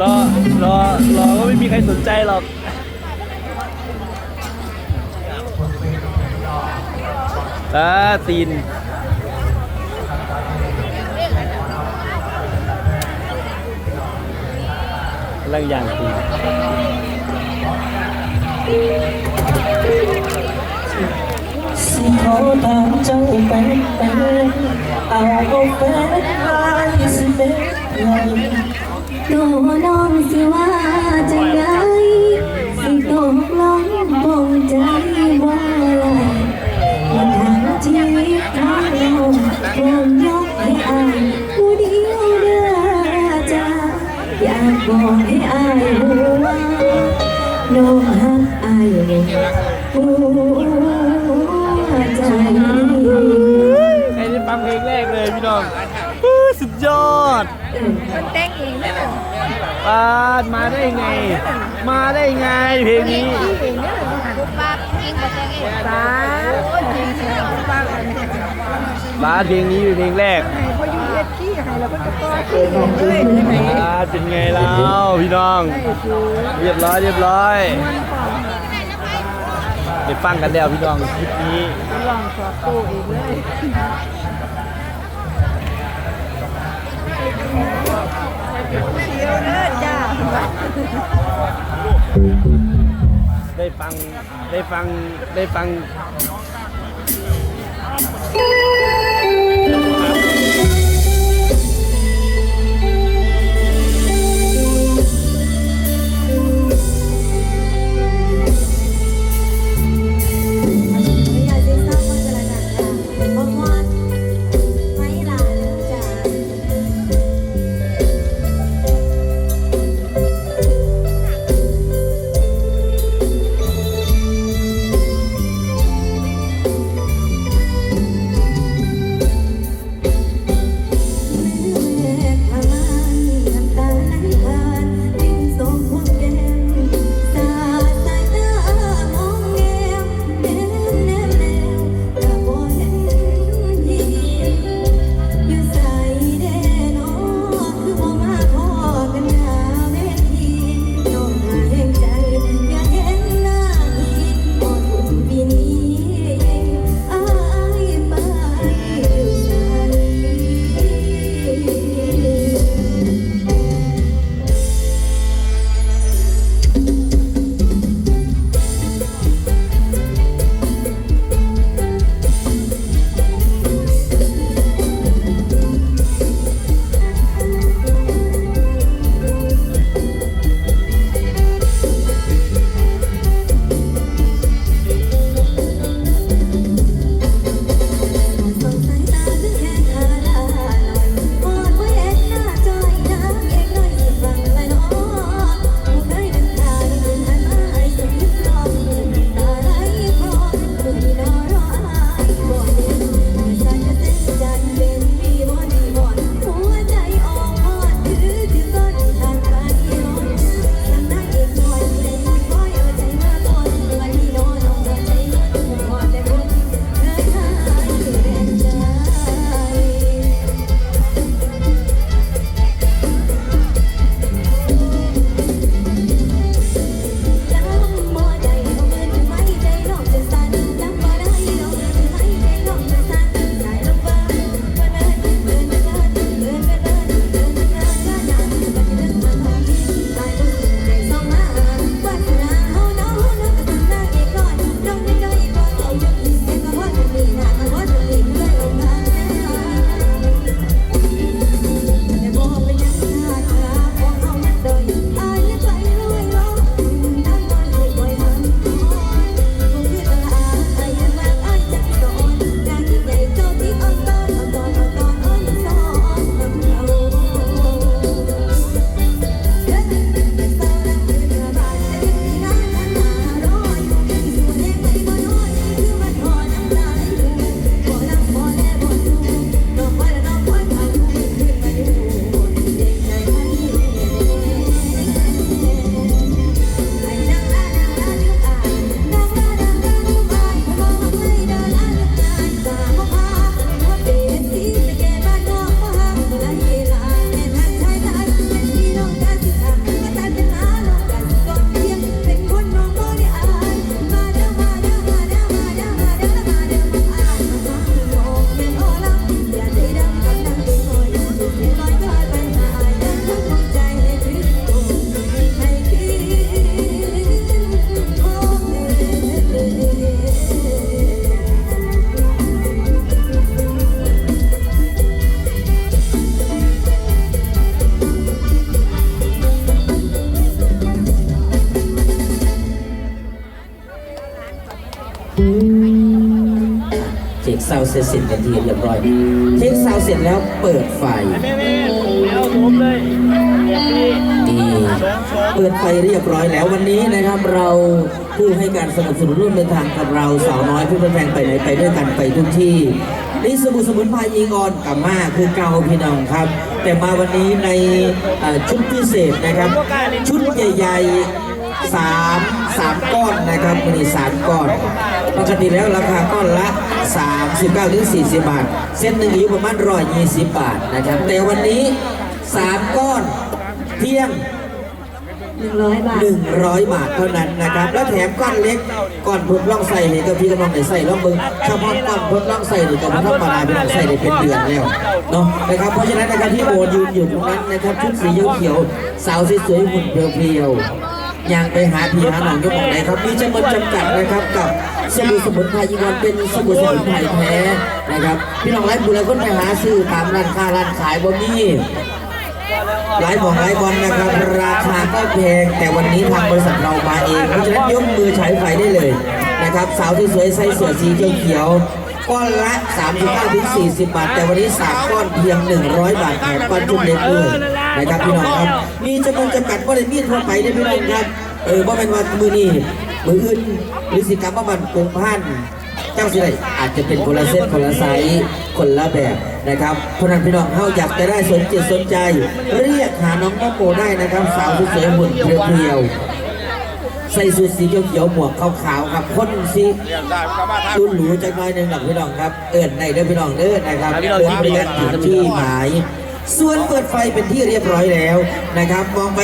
รอรอรอก็ไม่มีใครสนใจหรอกตาตีนกำลังย่างตีนสิขอถามเจ้าเป็นเป็นเอาแฟนไว้สิเป็นไง ตัวน้องสิว่าจะได้สิตกลงปงใจบ่ลอยมันทางชีวิตของเราคงยกให้อายผู้เดียวเด้อจ้าอยากบอกให้อายรู้ว่าน้องฮักอายหัวใจไอ้ได้ฟังเพลงแรกเลยพี่น้องอื้อสุดยอด มันแต่งเองนะปาดมาได้ไง มาได้ไงเพลงนี้ป้าเองก็แต่งเองสาป้ากันให้ปาดเพลงนี้เป็นเพลงแรกพออยู่เฮ็ดขี้ให้แล้วก็จะต่อขี้เลยให้ปาดเป็นไงแล้วพี่น้อง เรียบร้อยเรียบร้อยไปฟังกันแล้วพี่น้องคลิปนี้ลองสอบตู้เองเลย เดี่ยวเด้อจ้าได้ฟังได้ฟังได้ฟัง ซาวด์เสร็จสิ้นกันทีเรียบร้อยเช็คซาวด์เสร็จแล้วเปิดไฟแม่แม่เอาผมเลยนี่นี่เปิดไฟเรียบร้อยแล้ววันนี้นะครับเราผู้ให้การสนับสนุนร่วมเดินทางกับเราสาวน้อยผู้เป็นแฟนไปไหนไปด้วยกันไปทุกที่นี่สมุนสมุนไพรยิงออนกับมาคือเกาพี่น้องครับ แต่มาวันนี้ในเอ่อชุดพิเศษนะครับ ชุดใหญ่ๆสาม สามก้อนนะครับมีสามก้อนปกติแล้วราคาก้อนละ 39ถึง40 บาท เส้นหนึ่งอยู่ประมาณ120 บาทนะครับ แต่วันนี้ 3 ก้อนเพียงหนึ่งร้อยบาท 100 บาทเท่านั้นนะครับ แล้วแถมก้อนเล็กก้อนทดลองใส่ให้กับพี่กำลังไหนใส่ลองเบิ่งเฉพาะก้อนทดลองใส่นี่ก็บ่ธรรมดาพี่น้องใส่ได้เป็นเดือนแล้วเนาะนะครับเพราะฉะนั้นนะครับที่โบยืนอยู่ตรงนั้นนะครับชุดสีเขียวๆสาวสวยๆหุ่นเพรียวๆ ยังไปหาพี่หาหนองยกของไหนครับมีจำนวนจำกัดนะครับกับสบู่สมุนไพรอีกวันเป็นสบู่สมุนไพรแท้นะครับพี่น้องไร้บุญแล้วคนไปหาซื้อตามร้านค้าร้านขายบ่มีหลายบอกหลายบอลนะครับ ราคาก็แพงแต่วันนี้ทางบริษัทเรามาเองเพราะฉะนั้นยกมือฉายไฟได้เลยนะครับ สาวที่สวยใส่เสื้อสีเขียว ก้อนละ 39ถึง40 บาท แต่วันนี้ 3 ก้อนเพียง 100 บาทแถมก้อนจุ่มเล็กเลยนะครับพี่น้องครับ มีจำนวนจำกัดว่าได้มีทั่วไปได้พี่น้องครับ เออว่าเป็นว่ามือนี้มืออื่นหรือสิกรรมว่ามันกงพันเจ้าสิไรอาจจะเป็นคนละเส้นคนละไซส์คนละแบบนะครับเพราะนั้นพี่น้องเขาอยากจะได้สนจิตสนใจ เรียกหาน้องน้องโมได้นะครับ สาวสวยหุ่นเพียวๆ ใส่สูทสีเขียวๆหมวกขาวๆครับพ่นสีรุ่นหรูจักหน้อยหนึ่งหลังพี่น้องครับ เอิญในเด้อพี่น้องเด้อนะครับเดินไปกันถึงที่หมาย ส่วนเปิดไฟเป็นที่เรียบร้อยแล้วนะครับมองไป